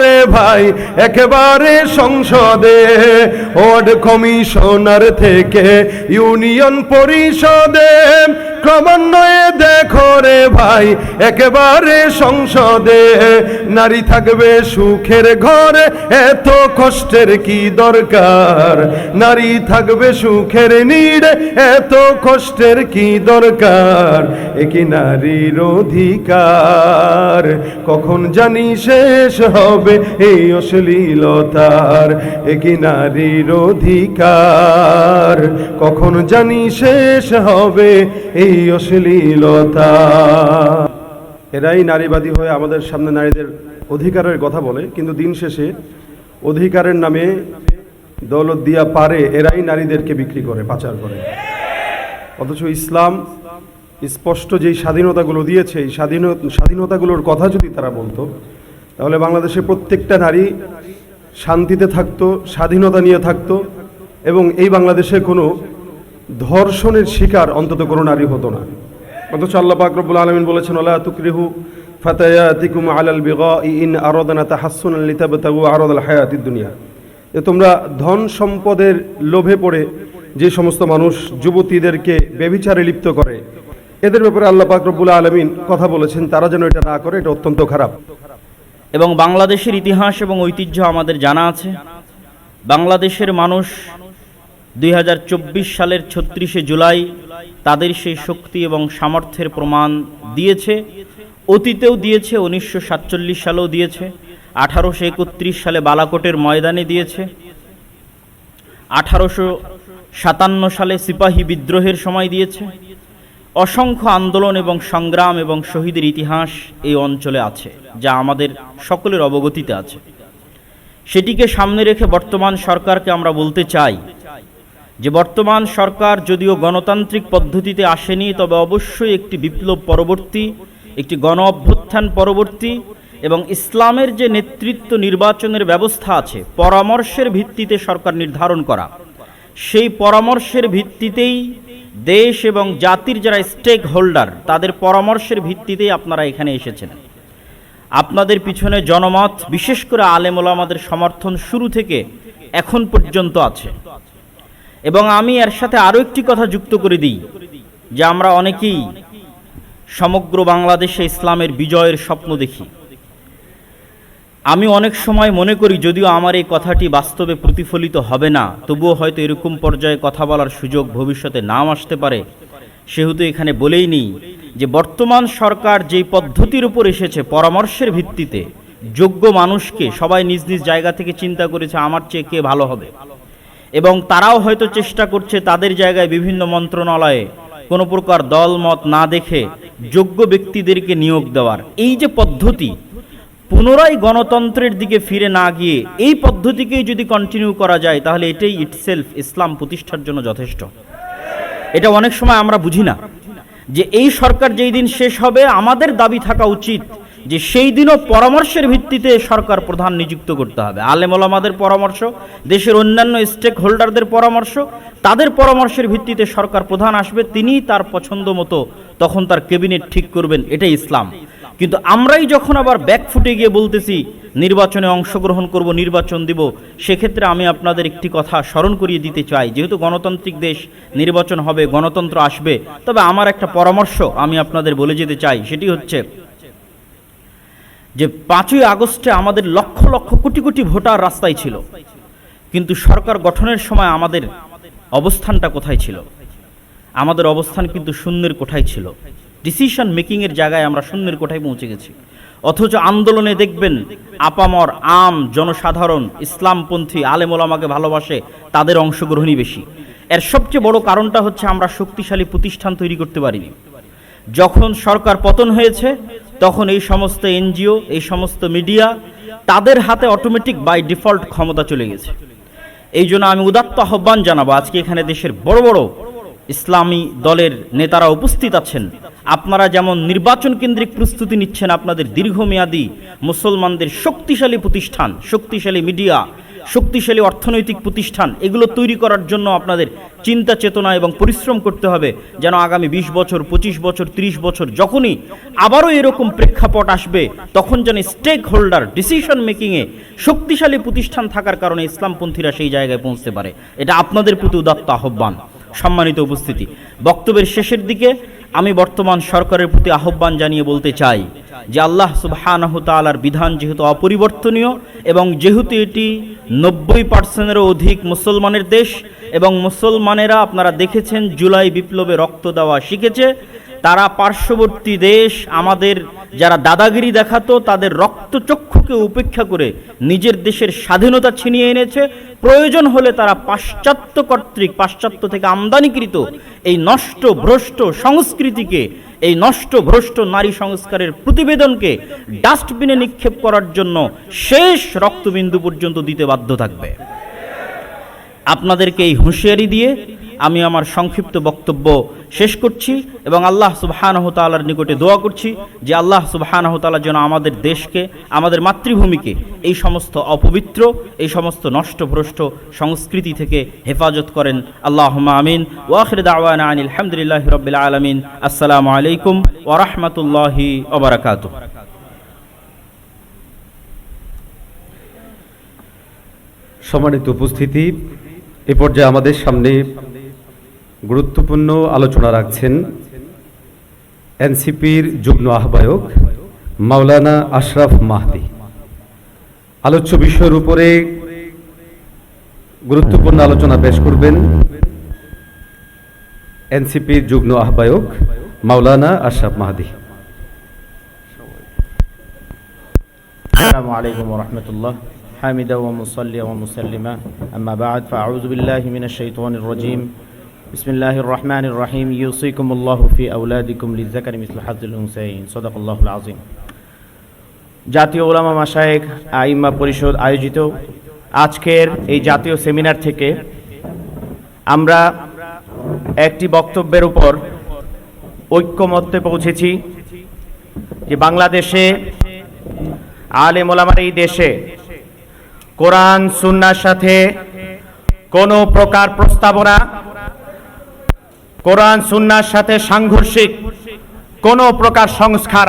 রে ভাই, একেবারে সংসদে। ওয়ার্ড কমিশনার থেকে ইউনিয়ন পরিষদে। ক্রমান্বয়ে দেখো রে ভাই, একেবারে সংসদে। নারী থাকবে সুখের ঘরে, এত কষ্টের কি দরকার? নারী থাকবে সুখের নিড়ে, এত কষ্টের কি দরকার? একই নারীর অধিকার, কখন জানি শেষ হবে? এই অশ্লীলতার। একই নারীর অধিকার। কখন জানি শেষ হবে এই অশ্লীলতা এরাই নারীবাদী হয়ে আমাদের সামনে নারীদের অধিকারের কথা বলে, কিন্তু দিন শেষে অধিকারের নামে দৌলত দিয়া পারে, এরাই নারীদেরকে বিক্রি করে, পাচার করে। অথচ ইসলাম স্পষ্ট যেই স্বাধীনতাগুলো দিয়েছে, এই স্বাধীন স্বাধীনতাগুলোর কথা যদি তারা বলতো তাহলে বাংলাদেশে প্রত্যেকটা নারী শান্তিতে থাকতো, স্বাধীনতা নিয়ে থাকতো এবং এই বাংলাদেশে কোনো ধর্ষণের শিকার অন্তত কোনো নারী হতো না। অথচ আল্লাহ পাক রব্বুল আলামিন বলেছেন ওলা তুকরিহু ফাতায়াতিকুম আলাল বিগাই ইন আরাদনা তাহাসসুনান লিতাবতাগু আরাদাল হায়াতিদ দুনিয়া। যে তোমরা ধন সম্পদের লোভে পড়ে যে সমস্ত মানুষ যুবতীদেরকে বেবিচারে লিপ্ত করে, এদের ব্যাপারে আল্লাহ পাক রব্বুল আলামিন কথা বলেছেন, তারা যেন এটা না করে, এটা অত্যন্ত খারাপ। এবং বাংলাদেশের ইতিহাস এবং ঐতিহ্য আমাদের জানা আছে। বাংলাদেশের মানুষ দুই হাজার চব্বিশ সালের ছত্রিশে জুলাই তাদের সেই শক্তি এবং সামর্থ্যের প্রমাণ দিয়েছে। অতীতেও দিয়েছে, উনিশশো সাতচল্লিশ সালেও দিয়েছে, আঠারোশো একত্রিশ সালে বালাকোটের ময়দানে দিয়েছে, আঠারোশো সাতান্ন সালে সিপাহী বিদ্রোহের সময় দিয়েছে অসংখ্য আন্দোলন এবং সংগ্রাম এবং শহীদের ইতিহাস এই অঞ্চলে আছে, যা আমাদের সকলের অবগতিতে আছে। সেটিকে সামনে রেখে বর্তমান সরকারকে আমরা বলতে চাই যে, বর্তমান সরকার যদিও গণতান্ত্রিক পদ্ধতিতে আসেনি, তবে অবশ্যই একটি বিপ্লব পরবর্তী, একটি গণ অভ্যুত্থান পরবর্তী এবং ইসলামের যে নেতৃত্ব নির্বাচনের ব্যবস্থা আছে, পরামর্শের ভিত্তিতে সরকার নির্ধারণ করা। সেই পরামর্শের ভিত্তিতেই দেশ এবং জাতির যারা স্টেক হোল্ডার তাদের পরামর্শের ভিত্তিতেই আপনারা এখানে এসেছেন। আপনাদের পিছনে জনমত, বিশেষ করে আলেমোলামাদের সমর্থন শুরু থেকে এখন পর্যন্ত আছে। এবং আমি এর সাথে আরও একটি কথা যুক্ত করে দিই, যে আমরা অনেকেই সমগ্র বাংলাদেশে ইসলামের বিজয়ের স্বপ্ন দেখি। আমি অনেক সময় মনে করি যদিও আমার এই কথাটি বাস্তবে প্রতিফলিত হবে না, তবুও হয়তো এরকম পর্যায়ে কথা বলার সুযোগ ভবিষ্যতে নাম আসতে পারে। সেহেতু এখানে বলেই নিই যে বর্তমান সরকার যেই পদ্ধতির উপর এসেছে পরামর্শের ভিত্তিতে, যোগ্য মানুষকে সবাই নিজ নিজ জায়গা থেকে চিন্তা করেছে আমার চেয়ে কে ভালো হবে। এবং তারাও হয়তো চেষ্টা করছে তাদের জায়গায় বিভিন্ন মন্ত্রণালয়ে কোনো প্রকার দল মত না দেখে যোগ্য ব্যক্তিদেরকে নিয়োগ দেওয়ার। এই যে পদ্ধতি পুনরায় গণতন্ত্রের দিকে ফিরে না গিয়ে এই পদ্ধতিকেই যদি কন্টিনিউ করা যায়, তাহলে এটাই ইটসেলফ ইসলাম প্রতিষ্ঠার জন্য যথেষ্ট। এটা অনেক সময় আমরা বুঝি না যে এই সরকার যেই দিন শেষ হবে, আমাদের দাবি থাকা উচিত যে সেই দিনও পরামর্শের ভিত্তিতে সরকার প্রধান নিযুক্ত করতে হবে। আলেমলামাদের পরামর্শ, দেশের অন্যান্য স্টেক হোল্ডারদের পরামর্শ, তাদের পরামর্শের ভিত্তিতে সরকার প্রধান আসবে, তিনিই তার পছন্দ মতো তখন তার ক্যাবিনেট ঠিক করবেন, এটাই ইসলাম। কিন্তু আমরাই যখন আবার ব্যাক ফুটে গিয়ে বলতেছি, নির্বাচনে অংশগ্রহণ করব, নির্বাচন দিব, সেক্ষেত্রে আমি আপনাদের একটি কথা স্মরণ করিয়ে দিতে চাই। যেহেতু গণতান্ত্রিক দেশ, নির্বাচন হবে, গণতন্ত্র আসবে। তবে আমার একটা পরামর্শ আমি আপনাদের বলে যেতে চাই, সেটি হচ্ছে যে পাঁচই আগস্টে আমাদের লক্ষ লক্ষ কোটি কোটি ভোটার রাস্তায় ছিল। কিন্তু সরকার গঠনের সময় আমাদের অবস্থানটা কোথায় ছিল? আমাদের অবস্থান কিন্তু শূন্যের কোঠায় ছিল। ডিসিশন মেকিংয়ের জায়গায় আমরা শূন্যের কোঠায় পৌঁছে গেছি। অথচ আন্দোলনে দেখবেন আপামর আম জনসাধারণ, ইসলামপন্থী আলেমোলামাকে ভালোবাসে, তাদের অংশগ্রহণই বেশি। এর সবচেয়ে বড় কারণটা হচ্ছে আমরা শক্তিশালী প্রতিষ্ঠান তৈরি করতে পারিনি। যখন সরকার পতন হয়েছে, তখন এই সমস্ত এনজিও, এই সমস্ত মিডিয়া তাদের হাতে অটোমেটিক বাই ডিফল্ট ক্ষমতা চলে গেছে। এই জন্য আমি উদাত্ত আহ্বান জানাব, আজকে এখানে দেশের বড় বড় ইসলামী দলের নেতারা উপস্থিত আছেন। আপনারা যেমন নির্বাচন কেন্দ্রিক প্রস্তুতি নিচ্ছেন, আপনাদের দীর্ঘমেয়াদী মুসলমানদের শক্তিশালী প্রতিষ্ঠান, শক্তিশালী মিডিয়া, শক্তিশালী অর্থনৈতিক প্রতিষ্ঠান, এগুলো তৈরি করার জন্য আপনাদের চিন্তা, চেতনা এবং পরিশ্রম করতে হবে যেন আগামী বিশ বছর, পঁচিশ বছর ৩০ বছর যখনই আবারও এরকম প্রেক্ষাপট আসবে, তখন যেন স্টেক হোল্ডার ডিসিশন মেকিংয়ে শক্তিশালী প্রতিষ্ঠান থাকার কারণে ইসলামপন্থীরা সেই জায়গায় পৌঁছতে পারে। এটা আপনাদের প্রতি উদাত্ত আহ্বান। সম্মানিত উপস্থিতি। বক্তব্যের শেষের দিকে আমি বর্তমান সরকারের প্রতি আহ্বান জানিয়ে বলতে চাই যে আল্লাহ সুবাহ তালার বিধান যেহেতু অপরিবর্তনীয় এবং যেহেতু এটি নব্বই পার্সেন্টেরও অধিক মুসলমানের দেশ এবং মুসলমানেরা আপনারা দেখেছেন জুলাই বিপ্লবে রক্ত দেওয়া শিখেছে তারা পার্শ্ববর্তী দেশ, আমাদের যারা দাদাগিরি দেখাতো, তাদের রক্তচক্ষুকে উপেক্ষা করে নিজের দেশের স্বাধীনতা ছিনিয়ে এনেছে। প্রয়োজন হলে তারা পাশ্চাত্য কর্তৃক, পাশ্চাত্য থেকে আমদানিকৃত এই নষ্ট ভ্রষ্ট সংস্কৃতিকে, এই নষ্ট ভ্রষ্ট নারী সংস্কারের প্রতিবেদনকে ডাস্টবিনে নিক্ষেপ করার জন্য শেষ রক্তবিন্দু পর্যন্ত দিতে বাধ্য থাকবে। আপনাদেরকে এই হুঁশিয়ারি দিয়ে আমি আমার সংক্ষিপ্ত বক্তব্য শেষ করছি এবং আল্লাহ সুবহানাহ তাআলার নিকটে দোয়া করছি যে আল্লাহ সুবহানাহ তাআলা যেন আমাদের দেশকে, আমাদের মাতৃভূমিকে এই সমস্ত অপবিত্র, এই সমস্ত নষ্টভ্রষ্ট সংস্কৃতি থেকে হেফাজত করেন। আল্লাহ আমিন। ওয়াখির দাওয়ানা আনিল হামদুলিল্লাহ রবিল আলমিন। আসসালামু আলাইকুম ওরহমতুল্লাহি ওবরাকাতুহ সম্মানিত উপস্থিতি, এ পর্যায়ে আমাদের সামনে গুরুত্বপূর্ণ আলোচনা রাখছেন এনসিপির যুগ্ম আহ্বায়ক মাওলানা আশরাফ মাহদি। আলোচ্য বিষয়ের উপরে গুরুত্বপূর্ণ আলোচনা পেশ করবেন এনসিপির যুগ্ম আহ্বায়ক মাওলানা আশরাফ মাহদি। আসসালামু আলাইকুম রহমতুল্লাহ। হামিদা ওয়া মুসাল্লি ওয়া মুসাল্লিমা। আম্মা বা'দ। ফাআউযু বিল্লাহি মিনাশ শাইতানির বিসমিল্লাহির রহমানির রহিম ইউসিকুমুল্লাহ ফি আউলাদিকুম লিজাকার মিসল হাজুল হুসাইন সদাকুল্লাহুল আজিম জাতীয় ওলামা মাসায়েক আইম্মা পরিষদ আয়োজিত আজকের এই জাতীয় সেমিনার থেকে আমরা একটি বক্তব্যের উপর ঐক্যমত্যে পৌঁছেছি যে বাংলাদেশে আলে মোলামার এই দেশে কোরআন, সুন্নার সাথে কোনো প্রকার প্রস্তাবনা কোরআন সুন্নার সাথে সাংঘর্ষিক কোনো প্রকার সংস্কার